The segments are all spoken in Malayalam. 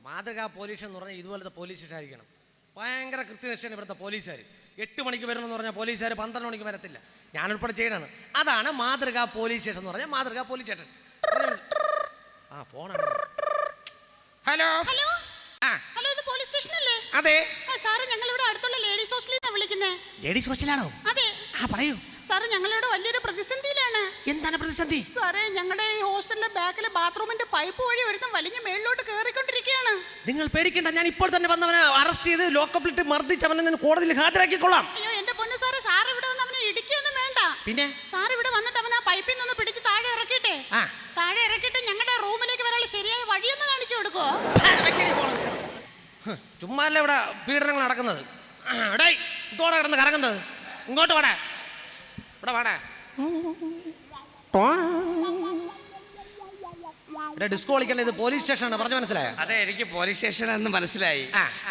മാതൃകാ പോലീസ് എന്ന് പറഞ്ഞാൽ ഇതുപോലത്തെ പോലീസ് സ്റ്റേഷൻ ആയിരിക്കണം ഭയങ്കര കൃത്യനിഷ്ഠയാണ് ഇവിടുത്തെ പോലീസുകാർ എട്ട് മണിക്ക് വരണമെന്ന് പറഞ്ഞാൽ പോലീസുകാർ പന്ത്രണ്ട് മണിക്ക് വരത്തില്ല. ഞാനുൾപ്പെടെ ചെയ്യണതാണ്. അതാണ് മാതൃകാ പോലീസ് സ്റ്റേഷൻ എന്ന് പറഞ്ഞാൽ മാതൃകാ പോലീസ് സ്റ്റേഷൻ. ആ ഫോണാണ് ഹലോ? ഹലോ? ആ. ഹലോ ഇത് പോലീസ് സ്റ്റേഷൻ അല്ലേ? അതെ. ആ സാറ് ഞങ്ങൾ ഇവിടെ അടുത്തുള്ള ലേഡീസ് ഹോസ്റ്റലിൽ നിന്നാണ് വിളിക്കുന്നത് ലേഡീസ് ഹോസ്റ്റലാണോ? അതെ. ആ പറയൂ. സാറേ ഞങ്ങൾ ഇവിടെ വലിയൊരു പ്രതിസന്ധിയിലാണ്. എന്താണ് പ്രതിസന്ധി? സാറേ ഞങ്ങളുടെ ഈ ഹോസ്റ്റലിലെ ബാക്കിലെ ബാത്റൂമിന്റെ പൈപ്പ് വഴി ഒരുത്തം വലിഞ്ഞ് മേളിലോട്ട് കയറിക്കൊണ്ടിരിക്കുകയാണ് നിങ്ങൾ പേടിക്കണ്ട ഞാൻ ഇപ്പോൾ തന്നെ വന്നവനെ അറസ്റ്റ് ചെയ്ത് ലോക്കപ്പിലിട്ട് മർദ്ദിച്ച് അവനെ ഞാൻ കോടതിയിൽ ഹാജരാക്കിക്കൊള്ളാം. അയ്യോ എന്റെ പൊന്നു സാറ് സാർ ഇവിടെ വന്ന് അവനെ ഇടിക്കൊന്നും വേണ്ട. പിന്നെ? സാർ ഇവിടെ വന്നിട്ട് അവൻ ആ പൈപ്പിൽ നിന്ന് പിടിച്ച് താഴെ ഇറക്കിട്ടെ ആ. താഴെ ഇറക്കിട്ട് ഞങ്ങളുടെ റൂമിലേക്ക് വരാനുള്ള ശരിയായ വഴിയൊന്ന് കാണിച്ചു കൊടുക്കോ ചുമ്മാല്ല ഇവിടെ പീഡനങ്ങൾ നടക്കുന്നത്. എടേ ഇതോടെ കിടന്ന് കറങ്ങുന്നത്. ഇങ്ങോട്ട് വാടാ. ഇവിടെ വാടാ. ഡിസ്കോ കളിക്കല്ലേ ഇത് പോലീസ് സ്റ്റേഷനാണ് പറഞ്ഞു മനസ്സിലായോ അതെ എനിക്ക് പോലീസ് സ്റ്റേഷനാണെന്ന് മനസ്സിലായി.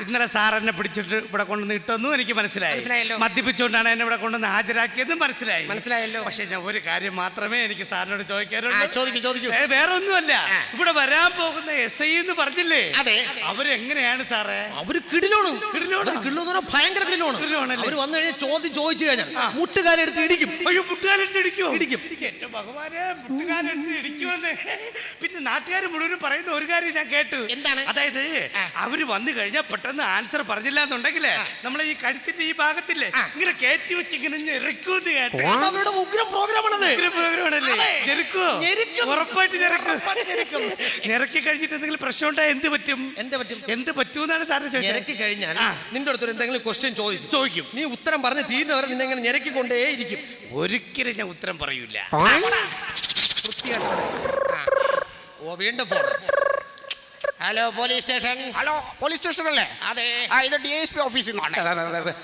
ഇന്നലെ സാർ എന്നെ പിടിച്ചിട്ട് ഇവിടെ കൊണ്ടുവന്ന് ഇട്ടെന്നും എനിക്ക് മനസ്സിലായി. മദ്യപിച്ചുകൊണ്ടാണ് എന്നെ ഇവിടെ കൊണ്ടുവന്ന് ഹാജരാക്കിയതും മനസ്സിലായി മനസ്സിലായല്ലോ. പക്ഷെ ഞാൻ ഒരു കാര്യം മാത്രമേ എനിക്ക് സാറിനോട് ചോദിക്കാറുള്ളൂ ചോദിക്കൂ, ചോദിക്കൂ. വേറെ ഒന്നുമല്ല. ഇവിടെ വരാൻ പോകുന്ന എസ് ഐ എന്ന് പറഞ്ഞില്ലേ അതെ. അവരെങ്ങനെയാണ് സാറേ അവർ കിടിലോണ് കിടിലമാണ്. അവർ കിടിലോ ഭയങ്കര കിടിലോണ്? അവർ വന്നു കഴിഞ്ഞാൽ ചോദ്യം ചോദിച്ചു കഴിഞ്ഞാൽ മുട്ടുകാലെടുത്ത് ഇടിക്കും അയ്യോ മുട്ടുകാലെടുത്ത് ഇടിക്കുമോ ഇടിക്കും. എന്റെ ഭഗവാനെ മുട്ടുകാലെടുത്ത് ഇടിക്കുമെന്ന് പിന്നെ നാട്ടുകാർ മുഴുവൻ പറയുന്ന ഒരു കാര്യം ഞാൻ കേട്ടു. എന്താണ്? അതായത് അവർ വന്നു കഴിഞ്ഞാൽ പെട്ടെന്ന് ആൻസർ പറഞ്ഞില്ല എന്നുണ്ടെങ്കിൽ നമ്മളെ ഈ കഴുത്തിന്റെ ഈ ഭാഗത്തില്ലേ. ഇങ്ങനെ കയറ്റി വെച്ച് ഇങ്ങനെ ഞെരുക്കൂന്ന് കേട്ടു. അവരുടെ ഉഗ്രം പ്രോഗ്രാമാണത്. ഭയങ്കര പ്രോഗ്രാമാണല്ലേ? ഞെരുക്കും. ഉറപ്പായിട്ട് നിരക്കി ഉറപ്പായിട്ട് ഞെരുക്കും. ഞെരക്കി കഴിഞ്ഞിട്ട് എന്തെങ്കിലും പ്രശ്നം ഉണ്ടായാൽ എന്ത് പറ്റും? എന്ത് പറ്റും? എന്ത് പറ്റൂന്നാണ് സാറിന് ഞെരക്കി കഴിഞ്ഞാൽ നിന്റെ അടുത്തൊരു എന്തെങ്കിലും ക്വസ്റ്റ്യൻ ചോദിക്കും. ചോദിക്കും. നീ ഉത്തരം പറഞ്ഞ് തീരുന്നവരെ നിന്നെ ഇങ്ങനെ നിരക്കി കൊണ്ടേ ഇരിക്കും ഒരിക്കലും ഞാൻ ഉത്തരം പറയൂല. ഓ വീണ്ടും phone hello police station hello police station അല്ലേ? അതെ. ആ ഇത് ഡി എസ് പി ഓഫീസിൽ നിന്നാണ്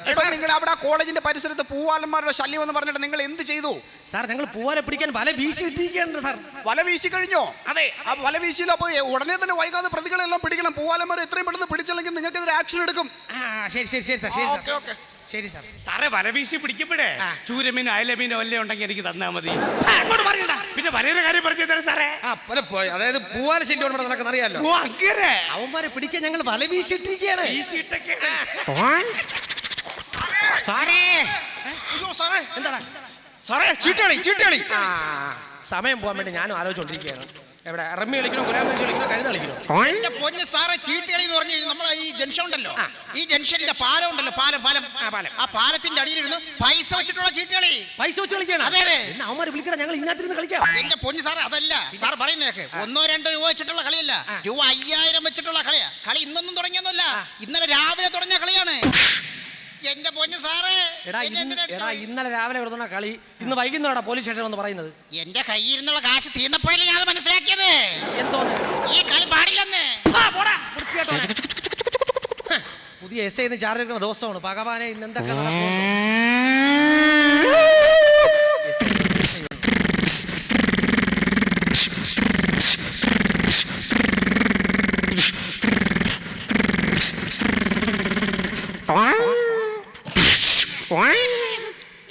എടോ നിങ്ങൾ അവിടെ ആ കോളേജിന്റെ പരിസരത്ത് പൂവാലന്മാരുടെ ശല്യം എന്ന് പറഞ്ഞിട്ട് നിങ്ങൾ എന്ത് ചെയ്തു? സാർ ഞങ്ങൾ പൂവാലെ പിടിക്കാൻ വല വീശി ഇട്ടിരിക്കുകയാണ് സാർ. വല വീശി കഴിഞ്ഞോ? അതെ. ആ വല വീശിയില്ല അപ്പൊ ഉടനെ തന്നെ വൈകാതെ പ്രതികളെല്ലാം പിടിക്കണം. പൂവാലന്മാർ എത്രയും പെട്ടെന്ന് പിടിച്ചില്ലെങ്കിൽ നിങ്ങൾക്കെതിരെ ആക്ഷൻ എടുക്കും. ആ ശരി ശരി ശരി സാർ ശരി ഓക്കെ ഓക്കെ. ശരി സാർ. സാറേ വലവീശി പിടിക്കപ്പെടേ. ചൂരമീനും ചൂരമീൻ അയലമീനോ വല്ല ഉണ്ടെങ്കിൽ എനിക്ക് തന്നാ മതി. അങ്ങോട്ട് പറയണ്ട പിന്നെ വലയുടെ കാര്യം പറഞ്ഞു തരാം സാറേ. പോയി. അതായത് പൂവാല ശല്യം ഇവിടെ നടക്കുന്ന അറിയാലോ. ഓ അങ്ങനെ. അവന്മാരെ പിടിക്കാൻ ഞങ്ങൾ വല വീശി ഇട്ടിരിക്കുകയാണ് വീശിയിട്ടൊക്കെ സാറേ. അയ്യോ സാറേ. എന്താടാ സാറേ ചീട്ടളി ചീട്ടളി സമയം പോകാൻ വേണ്ടി ഞാനും ആലോചിച്ചോണ്ടിരിക്കുകയാണ്. എവിടെ? റമ്മി കളിക്കണോ കുരാൻ വെച്ച് കളിക്കണോ കഴുത കളിക്കണോ? എന്റെ പൊന്ന് സാറേ ചീട്ടുകളി എന്ന് പറഞ്ഞു കഴിഞ്ഞാൽ നമ്മളെ ഈ ജംഗ്ഷൻ ഉണ്ടല്ലോ. ഈ ജംഗ്ഷനിലെ പാലം ഉണ്ടല്ലോ പാലം പാലം. ആ, പാലം. ആ പാലത്തിന്റെ അടിയിലിരുന്ന് പൈസ വെച്ചിട്ടുള്ള ചീട്ടുകളി പൈസ വെച്ച് കളിക്കണം അതെ, അതെ. എന്നാ അവന്മാര് വിളിക്കണം ഞങ്ങൾ ഇതിനകത്തിരുന്ന് കളിക്കാം. എന്റെ പൊന്ന് സാറേ അതല്ല. സാർ പറയുന്നേക്ക് ഒന്നോ രണ്ടോ രൂപ വെച്ചിട്ടുള്ള കളിയല്ല. രൂപ അയ്യായിരം വെച്ചിട്ടുള്ള കളിയാ. കളി ഇന്നൊന്നും തുടങ്ങിയൊന്നുമല്ല. ഇന്നലെ രാവിലെ തുടങ്ങിയ കളിയാണ്. എന്റെ പൊന്ന് സാറേ എടാ എന്നെ ഇന്ന് എന്തിനാ എടാ അടിച്ചത്? ഇന്നലെ രാവിലെ കൊടുത്തുന്ന കളി. ഇന്ന് വൈകുന്നേരം പോലീസ് സ്റ്റേഷൻ എന്ന് പറയുന്നത്. എന്റെ കയ്യിൽ നിന്നുള്ള കാശ് തീർന്നപ്പോഴല്ലേ ഞാൻ അത് മനസ്സിലാക്കിയത്? എന്തോന്ന്? ഈ കളി പാടില്ലെന്ന്. ആ, പോടാ, വൃത്തികെട്ടവനെ. പുതിയ എസ് ഐ ചാർജ് എടുക്കുന്ന ദിവസമാണ്. ഭഗവാനെ ഇന്ന് എന്തൊക്കെ നടക്കുന്നു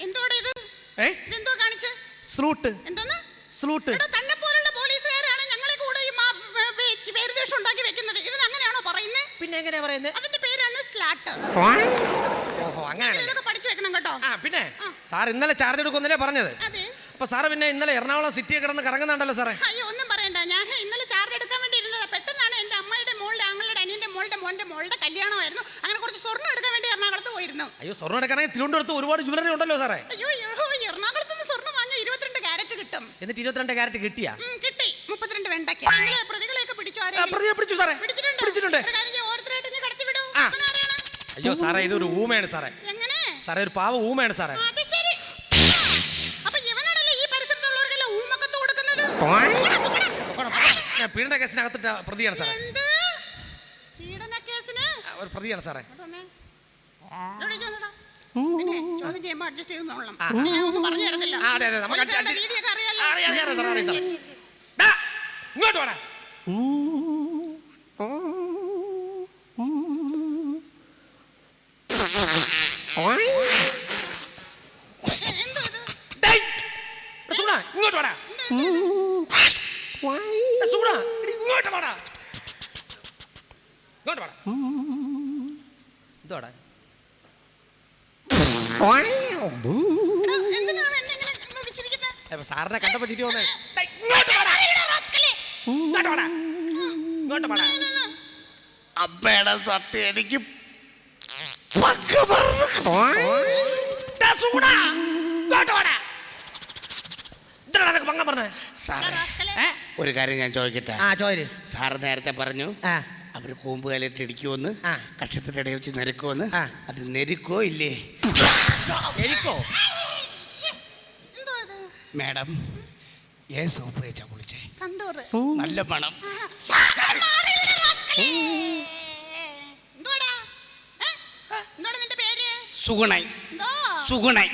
എന്തോടെ ഇത് ഏ ഇതെന്തോ കാണിച്ച് സ്ലൂട്ട്. എന്തോന്ന്? സ്ലൂട്ട്. തന്നെ പോലുള്ള പോലീസുകാരാണ് ഞങ്ങളെ കൂടെ ഈ മാ- വേ- വേ- പേരുദോഷം ഉണ്ടാക്കി വെക്കുന്നത്. ഇതിന് അങ്ങനെയാണോ പറയുന്നത് പിന്നെ എങ്ങനെയാ പറയുന്നത് അതിന്റെ പേരാണ് സ്ലാട്ട്. ഓഹോ അങ്ങനെ ഇതൊക്കെ പഠിച്ചു വെക്കണം കേട്ടോ. ആ പിന്നെ സാർ ഇന്നലെ ചാർജ് എടുക്കുന്നില്ലേ പറഞ്ഞത്? അതെ. അപ്പൊ സാറ് പിന്നെ ഇന്നലെ എറണാകുളം സിറ്റിയെ കിടന്ന് കറങ്ങുന്നുണ്ടല്ലോ സാറേ. അയ്യോ ഒന്നും പറയണ്ട. ഞാൻ ഇന്നലെ ചാർജ് എടുക്കാൻ വേണ്ടി ഇരുന്നത്. പെട്ടെന്നാണ് എന്റെ അമ്മയുടെ മോളുടെ ആങ്ങളുടെ അനിയന്റെ മോളുടെ മോന്റെ മോളുടെ കല്യാണമായിരുന്നു. അങ്ങനെ കുറച്ച് സ്വർണം എടുക്കാൻ വേണ്ടി എറണാകുളത്ത് പോയിരുന്നു. അയ്യോ സ്വർണം എടുക്കണമെങ്കിൽ തിരുവനന്തപുരത്ത് ഒരുപാട് ജ്വല്ലറി ഉണ്ടല്ലോ സാറേ. അയ്യോ അയ്യോ, എറണാകുളത്ത് നിന്ന് സ്വർണം വാങ്ങിയ ഇരുപത്തിരണ്ട് ക്യാരറ്റ് കിട്ടും എന്നിട്ട് ഇരുപത്തിരണ്ട് കാരറ്റ് കിട്ടിയാ? കിട്ടി. മുപ്പത്തിരണ്ട് വെണ്ടയ്ക്ക്. പ്രതികളെയൊക്കെ പിടിച്ചോ പിടിച്ചു സാറേ. പിടിച്ചിട്ടുണ്ടോ? അയ്യോ സാറേ ഇതൊരു ഊമയാണ് സാറേ. സാറേ ഒരു പാവ ഊമയാണ് സാറേ. പീഡന കേസിനകത്തിട്ട പ്രതിയാണ് സാറേ. ഒരു പ്രതിയാണ് സാറേ. ചോദ്യം adjust ചെയ്ത് ഒന്നും പറഞ്ഞു തരത്തില്ല. ഇങ്ങോട്ട് വേണം എ- എന്തോ ഇങ്ങോട്ട് വേടാ. ഇങ്ങോട്ട് വേടാ. ഇതോടെ എന്തിനാണ്? സാറിനെ കണ്ടപ്പോ ചിരി വന്നേ. അറിയടാ, ഇങ്ങോട്ട് വാടാ. ഇങ്ങോട്ട് വാടാ. അമ്മയുടെ സത്യം എനിക്ക് ഒരു കാര്യം ഞാൻ ചോദിക്കട്ടെ? സാറ് നേരത്തെ പറഞ്ഞു ആ. അവർ കൂമ്പ് കാലിട്ട് ഇടിക്കുമെന്ന്. കക്ഷത്തിന്റെ ഇടയിൽ വെച്ച് നെരുക്കുമെന്ന് അത് നെരുക്കോ ഇല്ലേ? ഇത്? മാഡം ഏ സോപ്പ് തേച്ചാ കുളിച്ചേ. നല്ല പണം? സുഗുണൈ? സുഗുണൈ.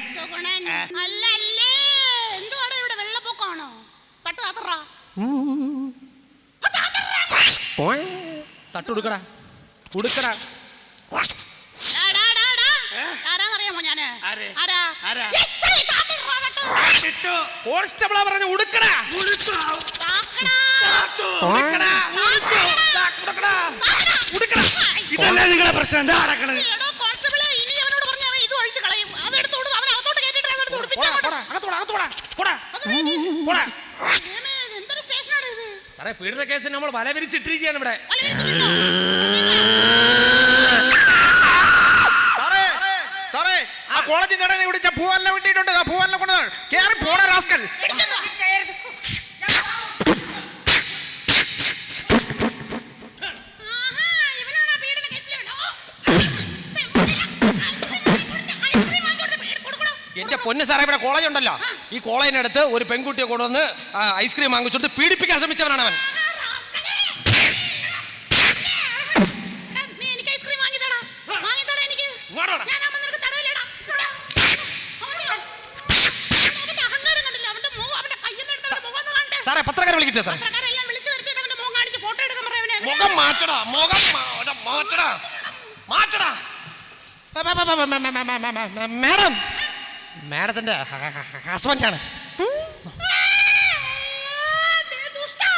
എന്തുവാടാ? ഇവിടെ വെള്ളപ്പൊക്കമാണോ? തട്ട് താത്തറാ ആരാന്നറിയാമോ ഞാൻ? ആരാ? ആരാ? തട്ട്. കോൺസ്റ്റബിളാ പറഞ്ഞ ഉടുക്കടാ താക്കടാ. ഉടുക്കടാ താക്കടാ. ഇതല്ലേ നിങ്ങളെ പ്രശ്നം? എന്താ ഇത്? സാറേ പീഡന കേസിന് നമ്മൾ വല വിരിച്ചിട്ടിരിക്കുകയാണ് ഇവിടെ കോളേജിന്റെ ഇടയിൽ വിളിച്ച ഭൂവല്ല വിട്ടിട്ടുണ്ട് ആ കൊണ്ടതാണ് കൊണ്ട് കേറി പോണ റാസ്കൽ? എന്റെ പൊന്ന് സാറേ ഇവിടെ കോളേജ് ഉണ്ടല്ലോ ഈ കോളേജിനടുത്ത് ഒരു പെൺകുട്ടിയെ കൊണ്ടുവന്ന് ഐസ്ക്രീം വാങ്ങിച്ചെടുത്ത് പീഡിപ്പിക്കാൻ ശ്രമിച്ചവനാണ് അവൻ ആഹാ, റാസ്കലേ. എടാ, നീ എനിക്ക് ഐസ്ക്രീം വാങ്ങിത്തടാ. വാങ്ങിത്തടാ എനിക്ക്. ഇങ്ങോട്ട് വാടാ. ഞാനാവുമ്പോ നിനക്ക് തരൂലടാ. ഇവിടെ. അവന്റെ- അവന്റെ അഹങ്കാരം കണ്ടില്ലേ? അവന്റെ മുഖം, അവന്റെ കയ്യിന്ന് എടുത്ത് അവന്റെ മുഖം ഒന്ന് കാണട്ടെ. സാറേ പത്രക്കാരെ വിളിക്കട്ടെ അവന്റെ മുഖം കാണിച്ച് ഫോട്ടോ എടുക്കാൻ പറയാം മുഖം മാറ്റടാ മുഖം മാറ്റടാ. മാറ്റടാ. മാഡം മാഡത്തിന്റെ ഹസ്ബൻഡാണ് ആ, ദേ ദുഷ്ടാ.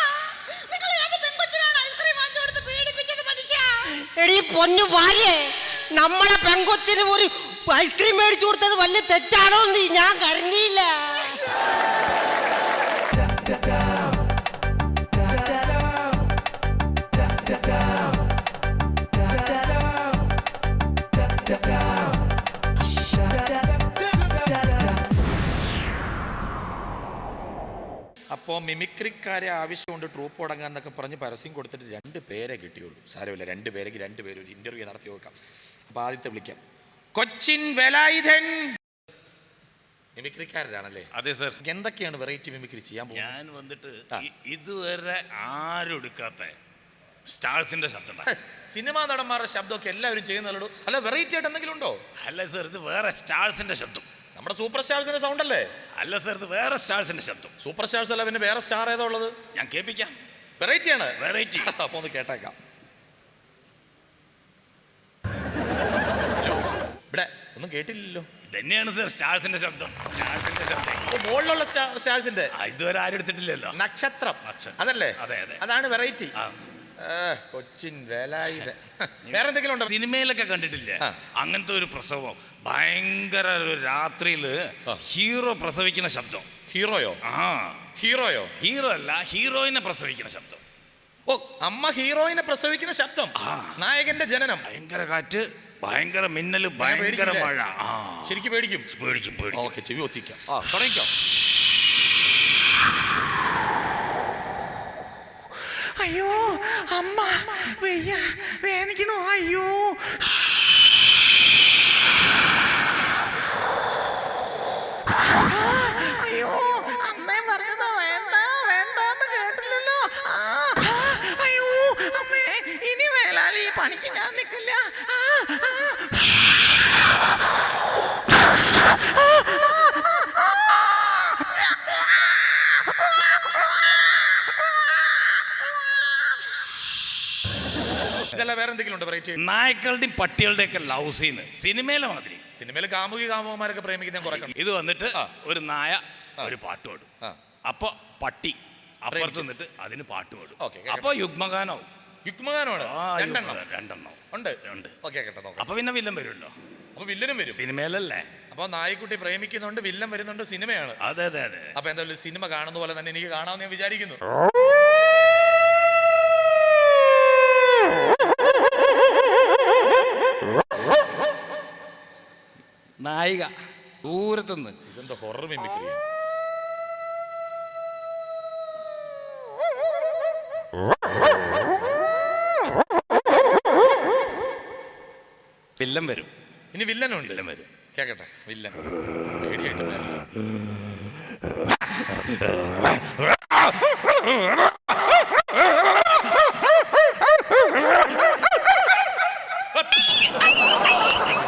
നിങ്ങൾ ഏത് പെൺകൊച്ചിനാണ് ഐസ്ക്രീം വാങ്ങിച്ചു കൊടുത്ത് പീഡിപ്പിച്ചത് മനുഷ്യാ? എടീ പൊന്നു ഭാര്യേ നമ്മളെ പെങ്കൊച്ചിന് ഒരു ഐസ്ക്രീം മേടിച്ചു കൊടുത്തത് വലിയ തെറ്റാണോ നീ ഞാൻ കരുതിയില്ല. അപ്പോൾ മിമിക്രിക്കാരെ ആവശ്യമുണ്ട് ട്രൂപ്പ് തുടങ്ങാൻ എന്നൊക്കെ പറഞ്ഞ് പരസ്യം കൊടുത്തിട്ട് രണ്ട് പേരെ കിട്ടിയുള്ളൂ. സാരമില്ല രണ്ട് പേരെങ്കിൽ രണ്ട് പേര് ഒരു ഇന്റർവ്യൂ നടത്തി നോക്കാം. അപ്പോൾ ആദ്യത്തെ വിളിക്കാം. കൊച്ചിൻ വെലായുധൻ. മിമിക്രിക്കാരനാണല്ലേ അതെ സർ. എന്തൊക്കെയാണ് വെറൈറ്റി മിമിക്രി ചെയ്യാൻ ഞാൻ വന്നിട്ട് ഇതുവരെ ആരും എടുക്കാത്ത സ്റ്റാർസിന്റെ ശബ്ദം സിനിമാ നടന്മാരുടെ ശബ്ദമൊക്കെ എല്ലാവരും ചെയ്യുന്നല്ലോ അല്ല വെറൈറ്റി ആയിട്ട് എന്തെങ്കിലും ഉണ്ടോ? അല്ല സർ ഇത് വേറെ സ്റ്റാർസിന്റെ ശബ്ദം. നമ്മുടെ സൂപ്പർ സ്റ്റാർസിന്റെ സൗണ്ട് അല്ലേ അല്ല സർ ഇത് വേറെ സ്റ്റാർസിന്റെ ശബ്ദം. സൂപ്പർ സ്റ്റാർസ് അല്ല പിന്നെ വേറെ സ്റ്റാർ ഏതാ ഉള്ളത്? ഞാൻ കേൾപ്പിക്കാം. വെറൈറ്റി ആണ്. വെറൈറ്റി അപ്പൊ ഒന്ന് കേട്ടേക്കാം. ഇവിടെ ഒന്നും കേട്ടില്ലല്ലോ. ഇതന്നെയാണ് സർ സ്റ്റാർസിന്റെ ശബ്ദം. സ്റ്റാർസിന്റെ ശബ്ദം. മുകളിലുള്ള സ്റ്റാർസിന്റെ. ഇതുവരെ ആരും എടുത്തിട്ടില്ലല്ലോ. നക്ഷത്രം. അതല്ലേ? അതെ, അതെ. അതാണ് വെറൈറ്റി. കൊച്ചിൻ വേലായുധ വേറെ എന്തെങ്കിലും ഉണ്ടോ? സിനിമയിലൊക്കെ കണ്ടിട്ടില്ലേ? അങ്ങനത്തെ ഒരു പ്രസവം. ഭയങ്കര ഒരു രാത്രിയിൽ ഹീറോ പ്രസവിക്കുന്ന ശബ്ദം. ഹീറോയോ? ആ. ഹീറോയോ? ഹീറോ അല്ല ഹീറോയിനെ പ്രസവിക്കുന്ന ശബ്ദം. ഓ അമ്മ ഹീറോയിനെ പ്രസവിക്കുന്ന ശബ്ദം. ആ. നായകന്റെ ജനനം. ഭയങ്കര കാറ്റ് ഭയങ്കര മിന്നൽ ഭയങ്കര മഴ. ആ. ശരിക്കും പേടിക്കും? പേടിക്കും പേടിക്കും. ഓക്കെ ചെവി ഒത്തിക്കാം. ആ തുടങ്ങിക്കോ. അയ്യോ അമ്മ വയ്യ വേദനിക്കണോ? അയ്യോ അമ്മേ പറഞ്ഞതാ വേണ്ട വേണ്ടെന്ന് കേട്ടില്ലല്ലോ ആ, ആ, അയ്യോ അമ്മേ ഇനി വേലാലി ഈ പണിക്ക് ഞാൻ നിൽക്കില്ല ആ, ആ. ഇതല്ല വേറെ എന്തെങ്കിലും ഉണ്ടോ വെറൈറ്റി നായ്ക്കളുടെയും പട്ടികളുടെയും ഒക്കെ ലവ് സീന് സിനിമയിലെ മാതിരി. സിനിമയിൽ കാമുകി കാമുകന്മാരൊക്കെ പ്രേമിക്കുന്ന കുറെ കണ്ടു. ഇത് വന്നിട്ട് ഒരു നായ ഒരു പാട്ട് പാടും. ആ. അപ്പൊ പട്ടി അപ്പുറത്ത് നിന്നിട്ട് അതിന് പാട്ട് പാടും. ഓക്കേ, കേൾക്കട്ടെ. അപ്പൊ യുഗ്മഗാനാവും. യുഗ്മഗാനമാണ്? ആ, രണ്ടെണ്ണം. രണ്ടെണ്ണം. ഉണ്ട്. ഉണ്ട്. ഓക്കെ കേട്ടോ നോക്കാം. അപ്പൊ പിന്നെ വില്ലൻ വരുമല്ലോ. അപ്പൊ വില്ലനും വരും. സിനിമയിലല്ലേ? അപ്പൊ നായിക്കുട്ടി പ്രേമിക്കുന്നുണ്ട് വില്ലൻ വരുന്നുണ്ട് സിനിമയാണ്. അതെ അതെ അതെ. അപ്പൊ എന്തായാലും സിനിമ കാണുന്ന പോലെ തന്നെ എനിക്ക് കാണാമെന്ന് ഞാൻ വിചാരിക്കുന്നു. നായിക. ദൂരത്തുനിന്ന്. ഇതെന്താ ഹൊറർ മിമിക്രി വില്ലൻ വരും. ഇനി വില്ലനുണ്ട്. വില്ലൻ വരും. കേക്കട്ടെ? വില്ലൻ. പേടിയായിട്ട് വരില്ല.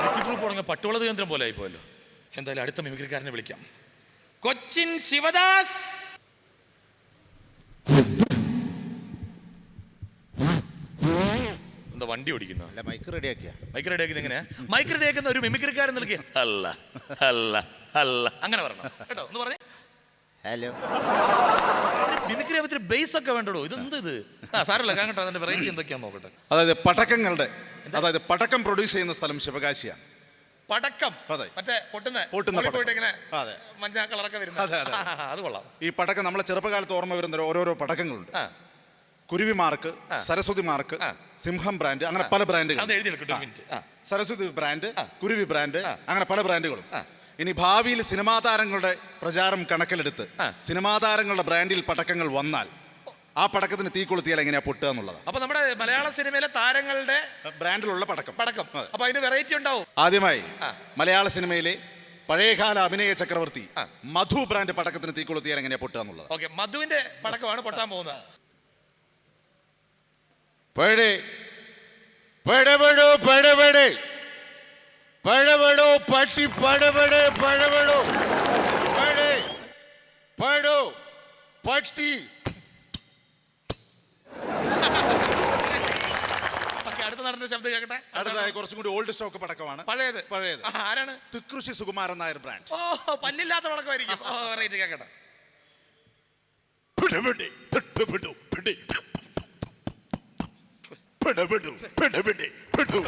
മിമിക്രി ട്രൂപ്പ് തുടങ്ങിയ പട്ടുവള കേന്ദ്രം പോലെ ആയിപ്പോയല്ലോ. എന്തായാലും അടുത്ത മിമിക്രിക്കാരനെ വിളിക്കാം. കൊച്ചിൻ ശിവദാസ്! എന്താ വണ്ടി ഓടിക്കുന്നു? അല്ല മൈക്ക് റെഡിയാക്കിയ. മൈക്ക് റെഡിയാക്കുന്നത് എങ്ങനെ? മൈക്ക് റെഡിയാക്കുന്ന ഒരു മിമിക്രിക്കാരൻ നൽകിയ അല്ല അല്ല അല്ല. അങ്ങനെ പറയണം കേട്ടോ ഒന്ന് പറഞ്ഞേ. ഹലോ മിമിക്രി ഇത്തിരി ബേസ് ഒക്കെ വേണ്ടടോ? ഇതെന്ത് ഇത്? ആ സാരല്ല കേട്ടോ അതിന്റെ വെറൈറ്റി എന്തൊക്കെയാന്ന് നോക്കട്ടെ. അതായത് പടക്കങ്ങളുടെ അതായത് പടക്കം പ്രൊഡ്യൂസ് ചെയ്യുന്ന സ്ഥലം ശിവകാശിയാണ്. പടക്കം അതെ. മറ്റേ പൊട്ടുന്ന പൊട്ടുന്ന പടക്കം. പോയിട്ട് ഇങ്ങനെ അതെ. മഞ്ഞ കളറൊക്കെ അതെ, വരുന്നത് അതെ. ആ, അത് കൊള്ളാം ഈ പടക്കം നമ്മളെ ചെറുപ്പകാലത്ത് ഓർമ്മ വരുന്ന ഓരോരോ പടക്കങ്ങളുണ്ട് ആ കുരുവി മാർക്ക് സരസ്വതി മാർക്ക് ആ. സിംഹം ബ്രാൻഡ് അങ്ങനെ പല ബ്രാൻഡുകൾ അത് എഴുതിയെടുക്കട്ടെ മിനിറ്റ് ആ സരസ്വതി ബ്രാൻഡ് കുരുവി ബ്രാൻഡ് അങ്ങനെ പല ബ്രാൻഡുകളും ആ. ഇനി ഭാവിയിൽ സിനിമാ താരങ്ങളുടെ പ്രചാരം കണക്കിലെടുത്ത് ആ. സിനിമാ താരങ്ങളുടെ ബ്രാൻഡിൽ പടക്കങ്ങൾ വന്നാൽ ആ പടക്കത്തിന് തീ കൊളുത്തിയാൽ എങ്ങനെയാ പൊട്ടുക എന്നുള്ളത്? അപ്പൊ നമ്മുടെ മലയാള സിനിമയിലെ താരങ്ങളുടെ ബ്രാൻഡിലുള്ള പടക്കം. പടക്കം. അപ്പൊ അതിന് വെറൈറ്റി ഉണ്ടാവും. ആദ്യമായി മലയാള സിനിമയിലെ പഴയകാല അഭിനയ ചക്രവർത്തി മധു ബ്രാൻഡ് പടക്കത്തിന് തീ കൊളുത്തിയാൽ എങ്ങനെയാ പൊട്ടുക എന്നുള്ളത്? ഓക്കെ മധുവിന്റെ പടക്കമാണ് പൊട്ടാൻ പോകുന്നത്. പഴേ പടപടോ പടപടേ പഴവടോ പട്ടി പഴവടേ പഴവടോ പഴേ പഴോ പട്ടി. അടുത്ത നടന്റെ ശബ്ദം കേൾക്കട്ടെ അടുത്തതായി കുറച്ചും കൂടി ഓൾഡ് സ്റ്റോക്ക് പടക്കമാണ്. പഴയത്. പഴയത്. ആരാണ്? തിക്കൃഷി സുകുമാരൻ നായർ ബ്രാൻഡ്. ഓ പല്ലില്ലാത്ത പടക്കമായിരിക്കും. ഓ കേൾക്കട്ടെ പിടപെടി, പിടപെടു, പിടി. പിടപെടു, പിടപെടി, പിടു.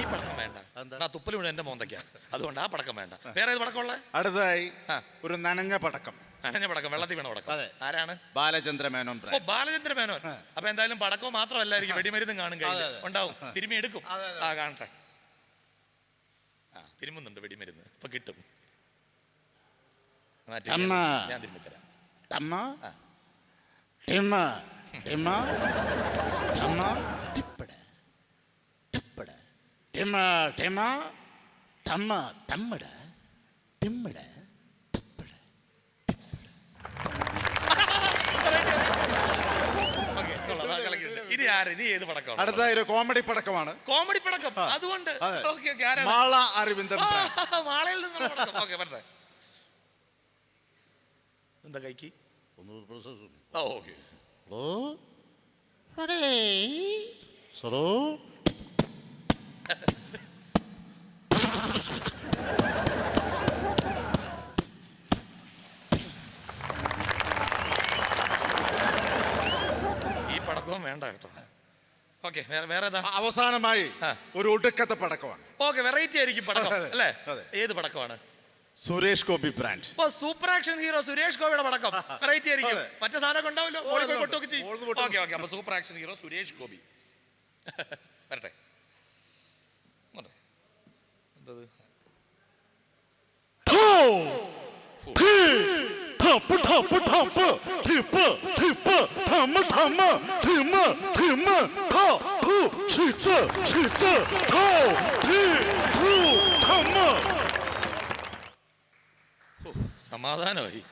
ഈ പടക്കം വേണ്ട. ആ തുപ്പൽ വീണ് എന്റെ മോന്തയ്ക്ക. അതുകൊണ്ട് ആ പടക്കം വേണ്ട. വേറെ ഏത് പടക്കമുള്ള? അടുത്തതായി ആ. ഒരു നനഞ്ഞ പടക്കം. അനഞ്ഞ പടക്കം വെള്ളത്തിൽ വീണ പടക്കം. അതെ. ആരാണ്? ബാലചന്ദ്ര മേനോൻ ഓ ബ്രാൻഡ് ബാലചന്ദ്ര മേനോൻ. അപ്പൊ എന്തായാലും പടക്കവും മാത്രമല്ലായിരിക്കും വെടിമരുന്നും കാണും കയ്യിൽ ഉണ്ടാവും. തിരുമി എടുക്കും. ആ കാണട്ടെ. ആ തിരുമുന്നുണ്ട് വെടിമരുന്ന്. ഇപ്പൊ കിട്ടും. മാറ്റി അമ്മ. ഞാൻ തിരുമ്മി തരാം. ടമ്മ? ആ. ടിമ്മ. ടിമ്മ. ടമ്മ. ടിപ്പട. ടിപ്പട. ടിമ്മ. ടിമ്മ. ടമ്മ. ടമ്മട ടിമ്മട ടിപ്പട ഓക്കേ, കൊള്ളാം, ഇനി ആര്? ഇനി ഏത് പടക്കമാണ്? അടുത്ത ഒരു കോമഡി പടക്കമാണ്. കോമഡി പടക്കം? അതുകൊണ്ട് അതെ. ഓക്കെ ഓക്കെ ആരാണ്? മാള അരവിന്ദൻ ആ, മാളയിൽ നിന്നുള്ള പടക്കം. ഓക്കെ പറഞ്ഞേ എന്താ കൈക്ക്? ആ ഓക്കെ. ഈ പടക്കവും വേണ്ട കേട്ടോ. ഓക്കെ വേറെ വേറെ ഏതാ? അവസാനമായി ഒരു ഒടുക്കത്തെ പടക്കമാണ്. ഓക്കെ വെറൈറ്റി ആയിരിക്കും പടക്കം അല്ലേ? ഏത് പടക്കമാണ്? സുരേഷ് ഗോപി ബ്രാൻഡ്. ഇപ്പൊ സൂപ്പർ ആക്ഷൻ ഹീറോ സുരേഷ് ഗോപിയുടെ പടക്കം. വെറൈറ്റി ആയിരിക്കും. മറ്റേ സാധനം ഉണ്ടാവില്ലോ പൊട്ടൊക്കെ ചെയ്യും. ഓക്കെ ഓക്കെ അപ്പൊ super action hero Suresh Gopi. വരട്ടെ. വരട്ടെ. എന്തത്? ടപ്പ് ടപ്പ് ടപ്പ് ടിപ്പ് ടിപ്പ് ടമ്മ ടമ്മ തിമ്മ തിമ്മ ട ടു ചിത്ത് ചിത്ത് ടോ ടി ടു ടമ്മ സമാധാനമായി